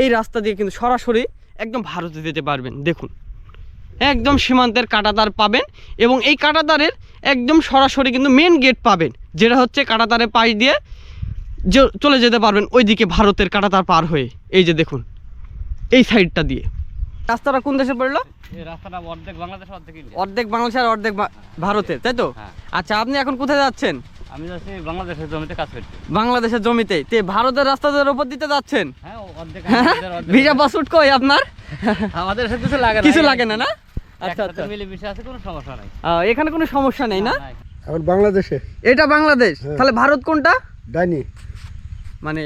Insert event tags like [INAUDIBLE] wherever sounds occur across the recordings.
এই রাস্তা দিয়ে কিন্তু সরাসরি একদম ভারতে যেতে পারবেন। দেখুন। একদম সীমান্তের কাটাতার পাবেন এবং এই কাটাতারের একদম সরাসরি কিন্তু মেন গেট পাবেন যেটা হচ্ছে কাটাতারের পাশ দিয়ে যে- চলে যেতে পারবেন ওইদিকে ভারতের কাটাতার পার হয়ে। এই যে দেখুন এই সাইডটা দিয়ে। রাস্তাটা কোন দেশে পড়ল? অর্ধেক বাংলাদেশ অর্ধেক বাংলাদেশ আর অর্ধেক ভারতের তাই তো? হ্যাঁ। আচ্ছা আপনি এখন কোথায় যাচ্ছেন? আমি যাচ্ছি বাংলাদেশের জমিতে কাজ বাংলাদেশের জমিতে? তে ভারতের রাস্তাদের উপর দিতে যাচ্ছেন? হ্যাঁ অর্ধেক ভিসা পাসপোর্ট কই আপনার? আমাদের সাথে কিছু লাগে না কিছু লাগে না না? আচ্ছা আচ্ছা। মিলে মিশে আছে কোনো সমস্যা নাই। এখানে কোনো সমস্যা নেই না? এখন বাংলাদেশে। এটা বাংলাদেশ? হ্যাঁ। তাহলে ভারত কোনটা? ডাইনি। মানে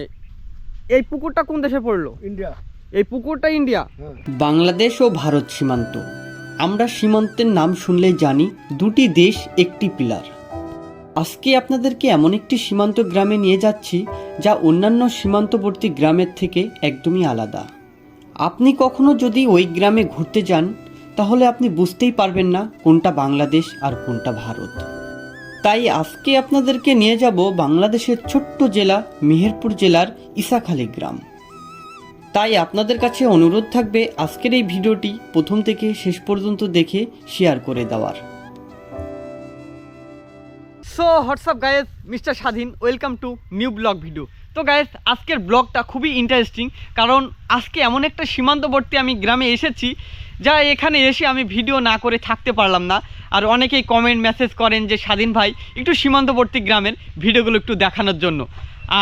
এই পুকুরটা কোন দেশে পড়ল? ইন্ডিয়া। এই পুকুরটা ইন্ডিয়া? হ্যাঁ। বাংলাদেশ ও ভারত সীমান্ত। আমরা সীমান্তের নাম শুনলেই জানি দুটি দেশ একটি পিলার। আজকে আপনাদেরকে এমন একটি সীমান্ত গ্রামে নিয়ে যাচ্ছি, যা অন্যান্য সীমান্তবর্তী গ্রামের থেকে একদমই আলাদা। আপনি কখনো যদি ওই গ্রামে ঘুরতে যান, তাহলে আপনি বুঝতেই পারবেন না কোনটা বাংলাদেশ আর কোনটা ভারত। তাই আজকে আপনাদেরকে নিয়ে যাব বাংলাদেশের ছোট্ট জেলা, মেহেরপুর জেলার ইসাখালী গ্রাম। তাই আপনাদের কাছে অনুরোধ থাকবে আজকের এই ভিডিওটি প্রথম থেকে শেষ পর্যন্ত দেখে শেয়ার করে দেওয়ার। So WhatsApp guys mister Swadhin welcome to new blog video তো গায়েস আজকের ব্লগটা খুবই ইন্টারেস্টিং কারণ আজকে এমন একটা সীমান্তবর্তী আমি গ্রামে এসেছি, যা এখানে এসে আমি ভিডিও না করে থাকতে পারলাম না। আর অনেকেই কমেন্ট মেসেজ করেন যে স্বাধীন ভাই, একটু সীমান্তবর্তী গ্রামের ভিডিওগুলো একটু দেখানোর জন্য।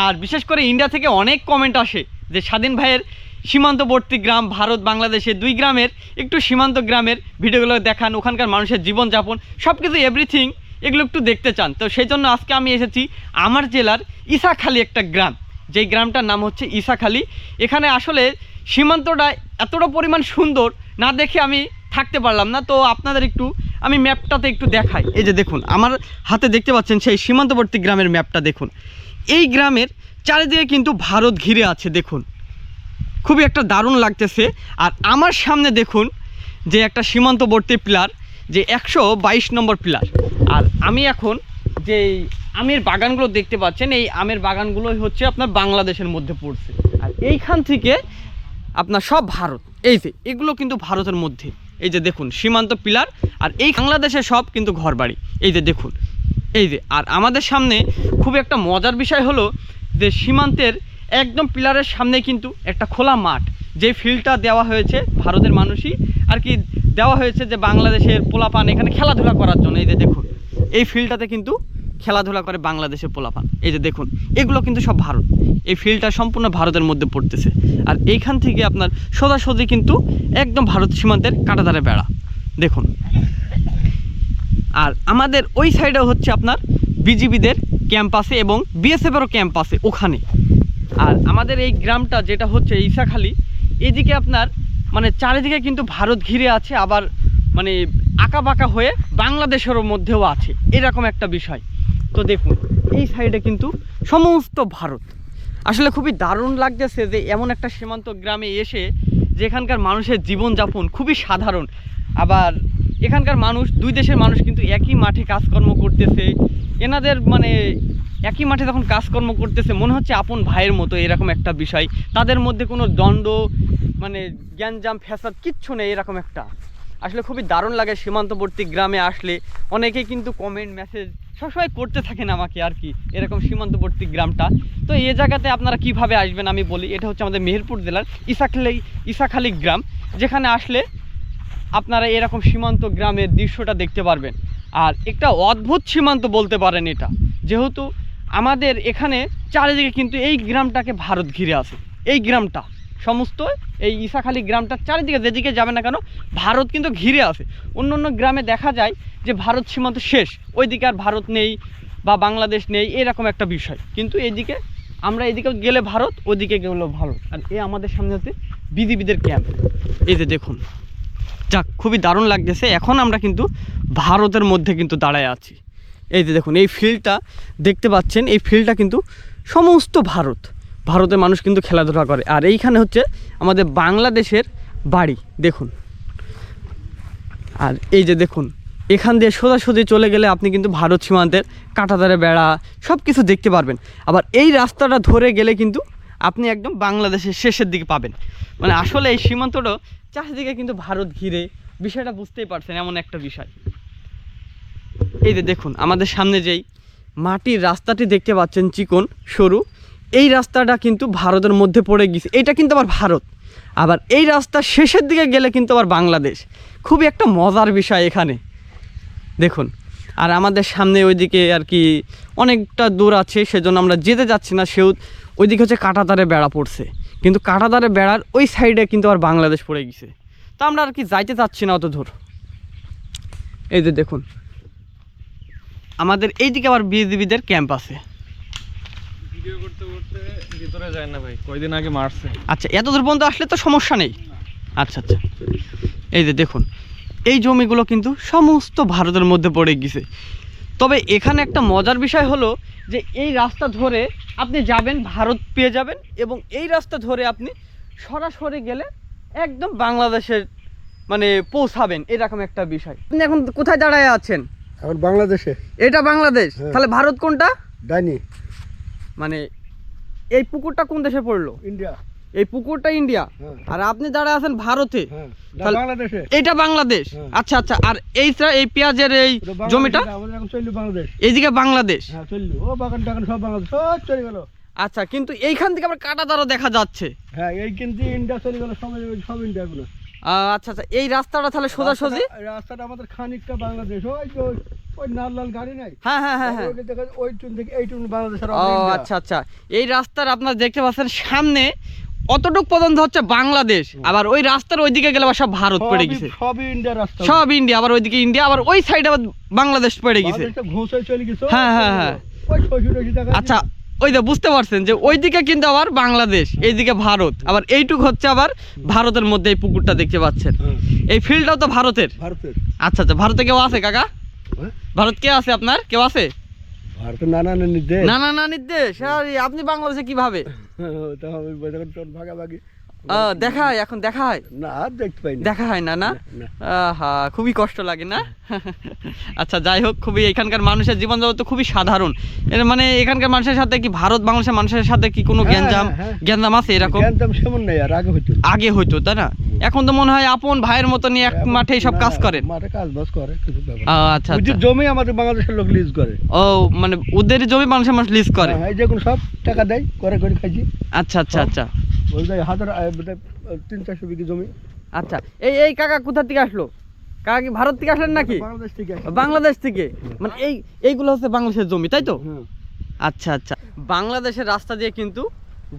আর বিশেষ করে ইন্ডিয়া থেকে অনেক কমেন্ট আসে যে স্বাধীন ভাইয়ের সীমান্তবর্তী গ্রাম, ভারত, বাংলাদেশে দুই গ্রামের, একটু সীমান্ত গ্রামের ভিডিওগুলো দেখান, ওখানকার মানুষের জীবনযাপন সব কিছু এভরিথিং এগুলো একটু দেখতে চান। তো সেই জন্য আজকে আমি এসেছি আমার জেলার ইসাখালি একটা গ্রাম। যেই গ্রামটার নাম হচ্ছে ইসাখালি। এখানে আসলে সীমান্তটা এতটা পরিমাণ সুন্দর না দেখে আমি থাকতে পারলাম না। তো আপনাদের একটু আমি ম্যাপটাতে একটু দেখাই। এই যে দেখুন, আমার হাতে দেখতে পাচ্ছেন সেই সীমান্তবর্তী গ্রামের ম্যাপটা দেখুন। এই গ্রামের চারিদিকে কিন্তু ভারত ঘিরে আছে, দেখুন। খুবই একটা দারুণ লাগতেছে। আর আমার সামনে দেখুন যে একটা সীমান্তবর্তী পিলার। যে একশো বাইশ নম্বর পিলার। আর আমি এখন যে আমের বাগানগুলো দেখতে পাচ্ছেন, এই আমের বাগানগুলোই হচ্ছে আপনার বাংলাদেশের মধ্যে পড়ছে। আর এইখান থেকে আপনার সব ভারত। এই যে, এগুলো কিন্তু ভারতের মধ্যে। এই যে দেখুন, সীমান্ত পিলার, আর এই বাংলাদেশের সব কিন্তু ঘরবাড়ি। এই যে দেখুন, এই যে, আর আমাদের সামনে খুব একটা মজার বিষয় হলো যে সীমান্তের একদম পিলারের সামনে কিন্তু একটা খোলা মাঠ। যে ফিল্ডটা দেওয়া হয়েছে ভারতের মানুষই, আর কি দেওয়া হয়েছে যে বাংলাদেশের পোলাপান এখানে খেলাধুলা করার জন্য, এই যে দেখুন, এই ফিল্ডটাতে কিন্তু খেলাধুলা করে বাংলাদেশের পোলাপান। এই যে দেখুন, এগুলো কিন্তু সব ভারত। এই ফিল্ডটা সম্পূর্ণ ভারতের মধ্যে পড়তেছে। আর এইখান থেকে আপনার সোজাসুজি কিন্তু একদম ভারত সীমান্তের কাটাতারে বেড়া। দেখুন। আর আমাদের ওই সাইডে হচ্ছে আপনার বিজিবিদের ক্যাম্প আছে এবং বিএসএফেরও ক্যাম্প আছে ওখানে। আর আমাদের এই গ্রামটা যেটা হচ্ছে ইসাখালি এদিকে আপনার মানে চারিদিকে কিন্তু ভারত ঘিরে আছে, আবার মানে আঁকা বাঁকা হয়ে বাংলাদেশেরও মধ্যেও আছে, এরকম একটা বিষয়। তো দেখুন, এই সাইডে কিন্তু সমস্ত ভারত। আসলে খুবই দারুণ লাগতেছে যে এমন একটা সীমান্ত গ্রামে এসে যেখানকার মানুষের জীবনযাপন খুবই সাধারণ। আবার এখানকার মানুষ, দুই দেশের মানুষ কিন্তু একই মাঠে কাজকর্ম করতেছে। এনাদের মানে একই মাঠে যখন কাজকর্ম করতেছে, মনে হচ্ছে আপন ভাইয়ের মতো এরকম একটা বিষয়। তাদের মধ্যে কোনো দ্বন্দ্ব মানে জ্ঞানজাম ফ্যাসাদ, কিচ্ছু নেই এরকম একটা। আসলে খুবই দারুণ লাগে সীমান্তবর্তী গ্রামে আসলে। অনেকেই কিন্তু কমেন্ট মেসেজ সবসময় করতে থাকেন আমাকে আর কি, এরকম সীমান্তবর্তী গ্রামটা। তো এই জায়গাতে আপনারা কীভাবে আসবেন আমি বলি, এটা হচ্ছে আমাদের মেহেরপুর জেলার ইসাখালি ইসাখালি গ্রাম। যেখানে আসলে আপনারা এরকম সীমান্ত গ্রামের দৃশ্যটা দেখতে পারবেন। আর একটা অদ্ভুত সীমান্ত বলতে পারেন এটা। যেহেতু আমাদের এখানে চারিদিকে কিন্তু এই গ্রামটাকে ভারত ঘিরে আছে। এই গ্রামটা। সমস্ত এই ইসাখালি গ্রামটার চারিদিকে যেদিকে যাবে না কেন, ভারত কিন্তু ঘিরে আছে। অন্য অন্য গ্রামে দেখা যায় যে ভারত সীমান্ত শেষ, ওইদিকে আর ভারত নেই বা বাংলাদেশ নেই, এরকম একটা বিষয়। কিন্তু এইদিকে আমরা এদিকে গেলে ভারত ওদিকে গেলেও ভারত। আর এ আমাদের সামনে হচ্ছে বিজিবিদের ক্যাম্প এই যে দেখুন, যাক, খুবই দারুণ লাগতেছে। এখন আমরা কিন্তু ভারতের মধ্যে কিন্তু দাঁড়ায় আছি। এই যে দেখুন, এই ফিল্ডটা দেখতে পাচ্ছেন, এই ফিল্ডটা কিন্তু সমস্ত ভারত। ভারতের মানুষ কিন্তু খেলাধুলা করে। আর এইখানে হচ্ছে আমাদের বাংলাদেশের বাড়ি, দেখুন। আর এই যে দেখুন, এখান দিয়ে সোজাসুজি চলে গেলে আপনি কিন্তু ভারত সীমান্তের কাঁটাতারে বেড়া সব কিছু দেখতে পারবেন। আবার এই রাস্তাটা ধরে গেলে কিন্তু আপনি একদম বাংলাদেশের শেষের দিকে পাবেন। মানে আসলে এই সীমান্তটা চারিদিকে কিন্তু ভারত ঘিরে, বিষয়টা বুঝতেই পারছেন এমন একটা বিষয়। এই যে দেখুন, আমাদের সামনে যেই মাটির রাস্তাটি দেখতে পাচ্ছেন চিকন, সরু এই রাস্তাটা কিন্তু ভারতের মধ্যে পড়ে গেছে। এটা কিন্তু আবার ভারত। আবার এই রাস্তার শেষের দিকে গেলে কিন্তু আবার বাংলাদেশ। খুবই একটা মজার বিষয় এখানে। দেখুন, আর আমাদের সামনে ওইদিকে আর কি অনেকটা দূর আছে, সেজন্য আমরা যেতে যাচ্ছি না, সেও ওইদিকে হচ্ছে কাঁটাতারে বেড়া পড়ছে। কিন্তু কাঁটাতারে বেড়ার ওই সাইডে কিন্তু আর বাংলাদেশ পড়ে গেছে। তো আমরা আর কি যাইতে চাচ্ছি না অত দূর। এই যে দেখুন, আমাদের এইদিকে আবার বিজিবিদের ক্যাম্প আছে। ভিডিও করতে করতে ভিতরে যায় না ভাই কয়দিন আগে মারছে। আচ্ছা এত দূর পর্যন্ত আসলে তো সমস্যা নেই? আচ্ছা আচ্ছা। এই যে দেখুন এই জমিগুলো কিন্তু সমস্ত ভারতের মধ্যে পড়ে গেছে। তবে এখানে একটা মজার বিষয় হলো যে এই রাস্তা ধরে আপনি যাবেন ভারত পেয়ে যাবেন এবং এই রাস্তা ধরে আপনি সরাসরি গেলে একদম বাংলাদেশের মানে পৌঁছাবেন এরকম একটা বিষয়। আপনি এখন কোথায় দাঁড়ায় আছেন? এখন বাংলাদেশে। এটা বাংলাদেশ? হ্যাঁ। তাহলে ভারত কোনটা? ডাইনি। মানে এই পুকুরটা কোন দেশে পড়ল? ইন্ডিয়া। এই পুকুরটা ইন্ডিয়া? হ্যাঁ। আর আপনি দাঁড়ায় আছেন ভারতে হ্যাঁ। এটা বাংলাদেশ। হ্যাঁ। আচ্ছা আচ্ছা। আর এই এই পেঁয়াজের এই জমিটা? এইদিকে বাংলাদেশ? আচ্ছা কিন্তু এইখান থেকে আবার কাটা দ্বারা দেখা যাচ্ছে। হ্যাঁ এই কিন্তু ইন্ডিয়া চলে গেল সব সব ইন্ডিয়া গুলো। আচ্ছা আচ্ছা এই রাস্তাটা তাহলে সোজাসুজি? রাস্তাটা- রাস্তাটা আমাদের খানিকটা বাংলাদেশ। ওই যে ওই- ওই লাল লাল গাড়ি নাই? হ্যাঁ হ্যাঁ হ্যাঁ হ্যাঁ। ওইটা দেখা যায়, ওই টুন থেকে এই টুন বাংলাদেশের ও আচ্ছা আচ্ছা। এই রাস্তার আপনার দেখতে পাচ্ছেন সামনে অতটুক পর্যন্ত হচ্ছে বাংলাদেশ। আবার ওই রাস্তার ওইদিকে গেলে আবার সব ভারত পড়ে গেছে। সবই ইন্ডিয়া রাস্তা। সব ইন্ডিয়া আবার ওইদিকে ইন্ডিয়া আবার ওই সাইডে আবার বাংলাদেশ পড়ে গেছে। ঘুষে চলে গেছে। হ্যাঁ, হ্যাঁ, হ্যাঁ। আচ্ছা ওই যে বুঝতে পারছেন যে ওইদিকে কিন্তু আবার বাংলাদেশ এইদিকে ভারত। আবার এইটুক হচ্ছে আবার ভারতের মধ্যে এই পুকুরটা দেখতে পাচ্ছেন। হ্যাঁ, এই ফিল্ডটাও তো ভারতের? আচ্ছা আচ্ছা ভারতে কেউ আছে কাকা? হ্যাঁ? ভারত কে আছে আপনার? কেউ আছে? নানা না না না নির্দেশ আপনি বাংলাদেশে কীভাবে? তোর ভাগাভাগি। দেখা হয় এখন দেখা হয়? না দেখতে পাই দেখা হয় না না। আহা খুবই কষ্ট লাগে না? আচ্ছা যাই হোক খুবই এখানকার মানুষের জীবন জগৎ তো খুবই সাধারণ। এর মানে এখানকার মানুষের সাথে কি ভারত বাংলাদেশের মানুষের সাথে কি কোনো হ্যাঁ, গ্যাঞ্জাম হ্যাঁ, হ্যাঁ। গ্যাঞ্জাম আছে এরকম? গ্যাঞ্জাম সেমন নেই আর আগে হইতো। আগে হইতো তাই না? এখন তো মনে হয় আপন ভাইয়ের মতো নিয়ে এক মাঠে সব কাজ করেন মাঠে কাজ বাজ করে কিছু আচ্ছা আচ্ছা। জমি আমাদের বাংলাদেশের লোক লিজ করে। ও মানে ওদের জমি মানুষ লিজ করে? হ্যাঁ, এই যে কোন সব টাকা দেয় করে করে খাইছি। আচ্ছা আচ্ছা আচ্ছা। ওই যে হাজার তিন চারশো বিঘি জমি। আচ্ছা এই এই কাকা কোথা থেকে আসলো? কাকা কি ভারত থেকে আসলেন নাকি? বাংলাদেশ থেকে বাংলাদেশ থেকে? মানে এই এইগুলো হচ্ছে বাংলাদেশের জমি তাই তো? আচ্ছা আচ্ছা। বাংলাদেশের রাস্তা দিয়ে কিন্তু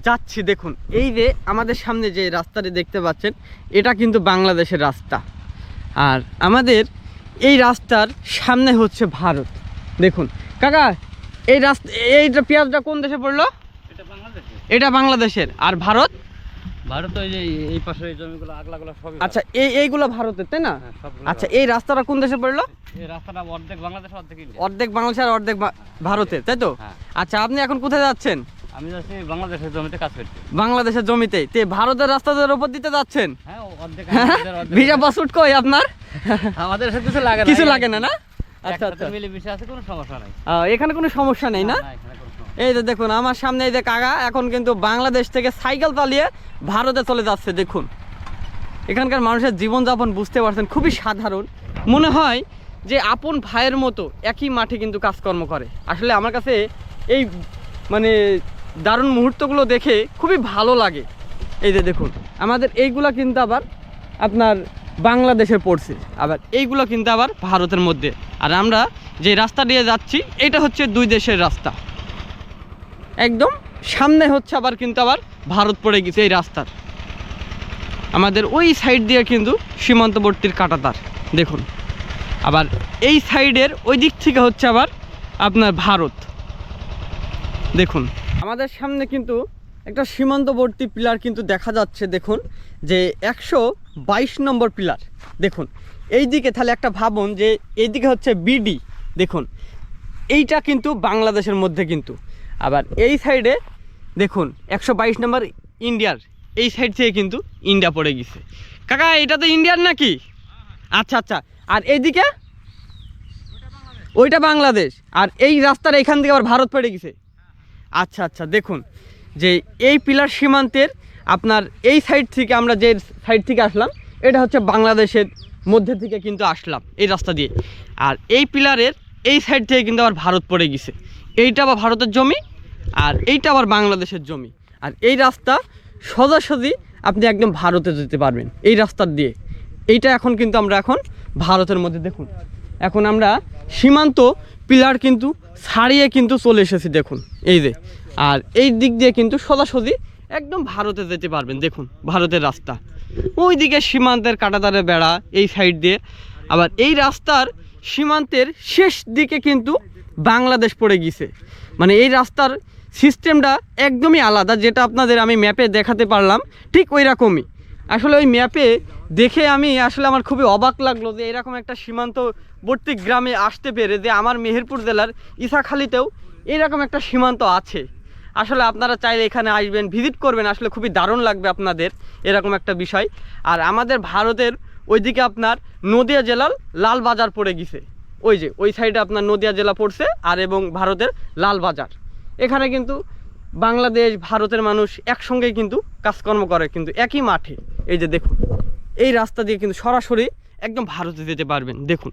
যাচ্ছি দেখুন। এই যে আমাদের সামনে যে রাস্তাটি দেখতে পাচ্ছেন এটা কিন্তু বাংলাদেশের রাস্তা। আর আমাদের এই রাস্তার সামনে হচ্ছে ভারত। দেখুন কাকা এই রাস্তা এইটা পেঁয়াজটা কোন দেশে পড়ল? এটা বাংলাদেশের। আর ভারত? ভারত ওই যে এই পাশে এই জমিগুলো আগলাগুলো সবই আচ্ছা এই এইগুলো ভারতের তাই না? হ্যাঁ, আচ্ছা এই রাস্তাটা কোন দেশে পড়ল? এই রাস্তাটা অর্ধেক বাংলাদেশ অর্ধেক অর্ধেক বাংলাদেশ আর অর্ধেক ভারতের তাই তো? হ্যাঁ। আচ্ছা আপনি এখন কোথায় যাচ্ছেন? আমি যাচ্ছি বাংলাদেশের জমিতে কাজ করছি। বাংলাদেশের জমিতে? তে ভারতের রাস্তাদের উপর দিতে যাচ্ছেন? হ্যাঁ অর্ধেক [LAUGHS] ভিসা পাসপোর্ট কই আপনার? আমাদের সাথে কিছু লাগে না কিছু লাগে না না? আচ্ছা আচ্ছা। মিলে মিশে আছে কোনো সমস্যা নাই। এখানে কোনো সমস্যা নেই না? এই যে দেখুন আমার সামনে এই যে কাকা এখন কিন্তু বাংলাদেশ থেকে সাইকেল চালিয়ে ভারতে চলে যাচ্ছে দেখুন। এখানকার মানুষের জীবনযাপন বুঝতে পারছেন খুবই সাধারণ। মনে হয় যে আপন ভাইয়ের মতো একই মাঠে কিন্তু কাজকর্ম করে। আসলে আমার কাছে এই মানে দারুণ মুহূর্তগুলো দেখে খুবই ভালো লাগে। এই যে দেখুন, আমাদের এইগুলা কিন্তু আবার আপনার বাংলাদেশে পড়ছে। আবার এইগুলো কিন্তু আবার ভারতের মধ্যে। আর আমরা যে রাস্তা দিয়ে যাচ্ছি, এটা হচ্ছে দুই দেশের রাস্তা। একদম সামনে হচ্ছে আবার কিন্তু আবার ভারত পড়ে গেছে এই রাস্তার। আমাদের ওই সাইড দিয়ে কিন্তু সীমান্তবর্তীর কাটাতার, দেখুন। আবার এই সাইডের ওই দিক থেকে হচ্ছে আবার আপনার ভারত। দেখুন আমাদের সামনে কিন্তু একটা সীমান্তবর্তী পিলার কিন্তু দেখা যাচ্ছে, দেখুন। যে একশো বাইশ নম্বর পিলার, দেখুন। এই দিকে তাহলে একটা ভাবুন যে এইদিকে হচ্ছে বিডি, দেখুন। এইটা কিন্তু বাংলাদেশের মধ্যে কিন্তু। আবার এই সাইডে, দেখুন, একশো বাইশ নম্বর ইন্ডিয়ার। এই সাইড থেকে কিন্তু ইন্ডিয়া পড়ে গেছে। কাকা, এটা তো ইন্ডিয়ার নাকি? আচ্ছা আচ্ছা। আর এইদিকে? ওইটা বাংলাদেশ। আর এই রাস্তার এখান থেকে আবার ভারত পড়ে গেছে। আচ্ছা আচ্ছা দেখুন, যে এই পিলার সীমান্তের আপনার এই সাইড থেকে আমরা যে সাইড থেকে আসলাম, এটা হচ্ছে বাংলাদেশের মধ্যে থেকে কিন্তু আসলাম এই রাস্তা দিয়ে। আর এই পিলারের এই সাইড থেকে কিন্তু আবার ভারত পড়ে গেছে। এইটা আবার ভারতের জমি, আর এইটা আবার বাংলাদেশের জমি। আর এই রাস্তা সোজাসুজি আপনি একদম ভারতে যেতে পারবেন, এই রাস্তার দিয়ে। এইটা এখন কিন্তু আমরা এখন ভারতের মধ্যে দেখুন। এখন আমরা সীমান্ত পিলার কিন্তু ছাড়িয়ে কিন্তু চলে এসেছি, দেখুন, এই যে। আর এই দিক দিয়ে কিন্তু সোজাসুজি একদম ভারতে যেতে পারবেন, দেখুন, ভারতের রাস্তা। ওই দিকে সীমান্তের কাটাতারে বেড়া, এই সাইড দিয়ে। আবার এই রাস্তার সীমান্তের শেষ দিকে কিন্তু বাংলাদেশ পড়ে গিয়েছে। মানে এই রাস্তার সিস্টেমটা একদমই আলাদা, যেটা আপনাদের আমি ম্যাপে দেখাতে পারলাম, ঠিক ওই রকমই। আসলে ওই ম্যাপে দেখে আমি আসলে আমার খুবই অবাক লাগল যে এরকম একটা সীমান্তবর্তী গ্রামে আসতে পেরে যে আমার মেহেরপুর জেলার ইসাখালিতেও এরকম একটা সীমান্ত আছে। আসলে আপনারা চাইলে এখানে আসবেন, ভিজিট করবেন, আসলে খুবই দারুণ লাগবে আপনাদের এরকম একটা বিষয়। আর আমাদের ভারতের ওইদিকে আপনার নদিয়া জেলার লালবাজার পড়ে গেছে। ওই যে, ওই সাইডে আপনার নদিয়া জেলা পড়ছে আর এবং ভারতের লালবাজার। এখানে কিন্তু বাংলাদেশ, ভারতের মানুষ একসঙ্গে কিন্তু কাজকর্ম করে কিন্তু একই মাঠে। এই যে দেখুন, এই রাস্তা দিয়ে কিন্তু সরাসরি একদম ভারতে যেতে পারবেন। দেখুন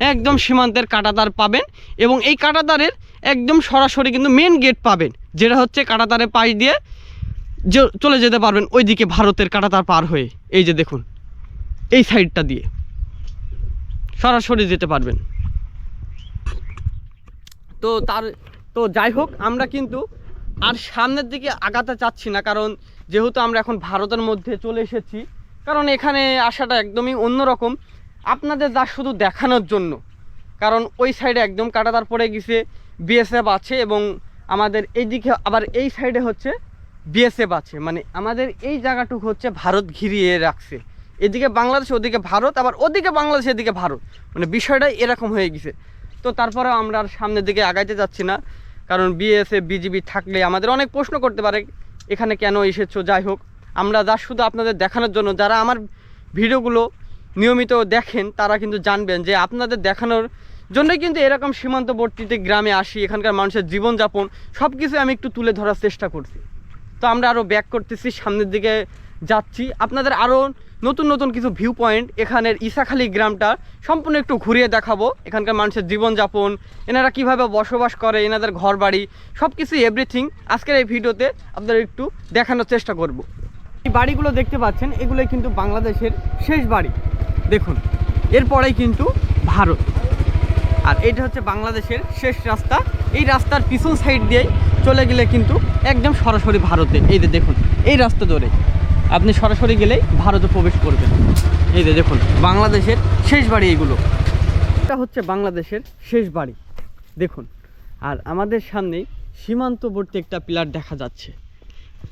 একদম সীমান্তের কাটাতার পাবেন এবং এই কাটাতারের একদম সরাসরি কিন্তু মেন গেট পাবেন, যেটা হচ্ছে কাটাতারের পাশ দিয়ে যে- চলে যেতে পারবেন ওইদিকে ভারতের কাটাতার পার হয়ে। এই যে দেখুন, এই সাইডটা দিয়ে সরাসরি যেতে পারবেন। তো তার, তো যাই হোক, আমরা কিন্তু আর সামনের দিকে আগাতে চাচ্ছি না, কারণ যেহেতু আমরা এখন ভারতের মধ্যে চলে এসেছি, কারণ এখানে আসাটা একদমই অন্যরকম। আপনাদের যা শুধু দেখানোর জন্য। কারণ ওই সাইডে একদম কাটাতার পড়ে গেছে বিএসএফ আছে এবং আমাদের এইদিকে আবার এই সাইডে হচ্ছে বিএসএফ আছে। মানে আমাদের এই জায়গাটুকু হচ্ছে ভারত ঘিরিয়ে রাখছে। এদিকে বাংলাদেশ, ওদিকে ভারত, আবার ওদিকে বাংলাদেশ, এদিকে ভারত। মানে বিষয়টা এরকম হয়ে গেছে। তো তারপরেও আমরা আর সামনের দিকে আগাইতে যাচ্ছি না। কারণ বিএসএফ বিজিবি থাকলে আমাদের অনেক প্রশ্ন করতে পারে, এখানে কেন এসেছ? যাই হোক, আমরা যা শুধু আপনাদের দেখানোর জন্য, যারা আমার ভিডিওগুলো নিয়মিত দেখেন, তারা কিন্তু জানবেন যে আপনাদের দেখানোর জন্যই কিন্তু এরকম সীমান্তবর্তীতে গ্রামে আসি, এখানকার মানুষের জীবনযাপন সব কিছু আমি একটু তুলে ধরার চেষ্টা করছি। তো আমরা আরও ব্যাক করতেছি, সামনের দিকে যাচ্ছি। আপনাদের আরও নতুন নতুন কিছু ভিউ পয়েন্ট এখানের ইসাখালি গ্রামটা সম্পূর্ণ একটু ঘুরিয়ে দেখাবো। এখানকার মানুষের জীবনযাপন, এনারা কীভাবে বসবাস করে, এনাদের ঘর বাড়ি সব কিছু এভরিথিং আজকের এই ভিডিওতে আপনাদের একটু দেখানোর চেষ্টা করব। এই বাড়িগুলো দেখতে পাচ্ছেন, এগুলোই কিন্তু বাংলাদেশের শেষ বাড়ি। দেখুন, এরপরেই কিন্তু ভারত। আর এটা হচ্ছে বাংলাদেশের শেষ রাস্তা। এই রাস্তার পিছন সাইড দিয়েই চলে গেলে কিন্তু একদম সরাসরি ভারতে। এই যে দেখুন, এই রাস্তা ধরে আপনি সরাসরি গেলেই ভারতে প্রবেশ করবেন। এই যে দেখুন, বাংলাদেশের শেষ বাড়ি এইগুলো। এটা হচ্ছে বাংলাদেশের শেষ বাড়ি। দেখুন, আর আমাদের সামনেই সীমান্তবর্তী একটা পিলার দেখা যাচ্ছে।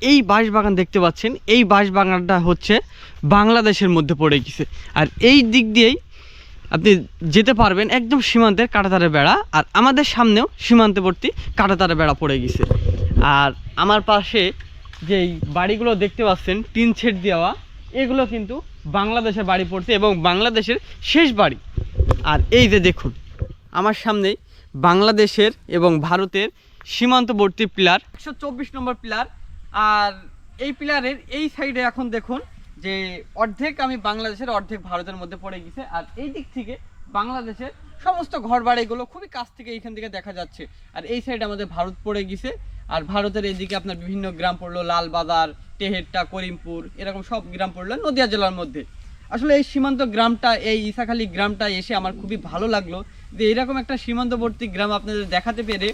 এই বাঁশবাগান দেখতে পাচ্ছেন, এই বাঁশবাগানটা হচ্ছে বাংলাদেশের মধ্যে পড়ে গেছে। আর এই দিক দিয়েই আপনি যেতে পারবেন একদম সীমান্তের কাটাতারের বেড়া, আর আমাদের সামনেও সীমান্তবর্তী কাটাতারের বেড়া পড়ে গেছে। আর আমার পাশে যেই বাড়িগুলো দেখতে পাচ্ছেন, টিন ছেট দেওয়া, এগুলো কিন্তু বাংলাদেশের বাড়ি পড়ছে এবং বাংলাদেশের শেষ বাড়ি। আর এই যে দেখুন, আমার সামনেই বাংলাদেশের এবং ভারতের সীমান্তবর্তী পিলার, একশো চব্বিশ নম্বর পিলার আর এই পিলারের এই সাইডে এখন দেখুন যে অর্ধেক আমি বাংলাদেশের, অর্ধেক ভারতের মধ্যে পড়ে গেছে। আর এই দিক থেকে বাংলাদেশের সমস্ত ঘর বাড়িগুলো খুবই কাছ থেকে এইখান থেকে দেখা যাচ্ছে। আর এই সাইডে আমাদের ভারত পড়ে গেছে। আর ভারতের এইদিকে আপনার বিভিন্ন গ্রাম পড়ল লালবাজার টেহেরটা করিমপুর, এরকম সব গ্রাম পড়ল নদিয়া জেলার মধ্যে। আসলে এই সীমান্ত গ্রামটা, এই ইসাখালী গ্রামটা এসে আমার খুবই ভালো লাগল যে এরকম একটা সীমান্তবর্তী গ্রাম আপনাদের দেখাতে পেরে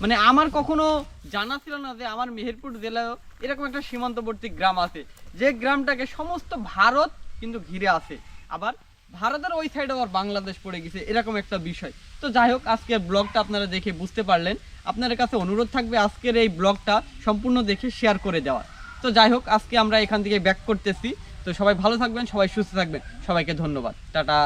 মানে আমার কখনো জানা ছিল না যে আমার মেহেরপুর জেলায় এরকম একটা সীমান্তবর্তী গ্রাম আছে। যে গ্রামটাকে সমস্ত ভারত কিন্তু ঘিরে আছে। আবার ভারতের ওই সাইডে আবার বাংলাদেশ পড়ে গেছে, এরকম একটা বিষয়। তো যাই হোক আজকের ব্লগটা আপনারা দেখে বুঝতে পারলেন। আপনাদের কাছে অনুরোধ থাকবে আজকের এই ব্লগটা সম্পূর্ণ দেখে শেয়ার করে দেওয়ার। তো যাই হোক, আজকে আমরা এখান থেকে ব্যাক করতেছি। তো সবাই ভালো থাকবেন, সবাই সুস্থ থাকবেন। সবাইকে ধন্যবাদ। টাটা।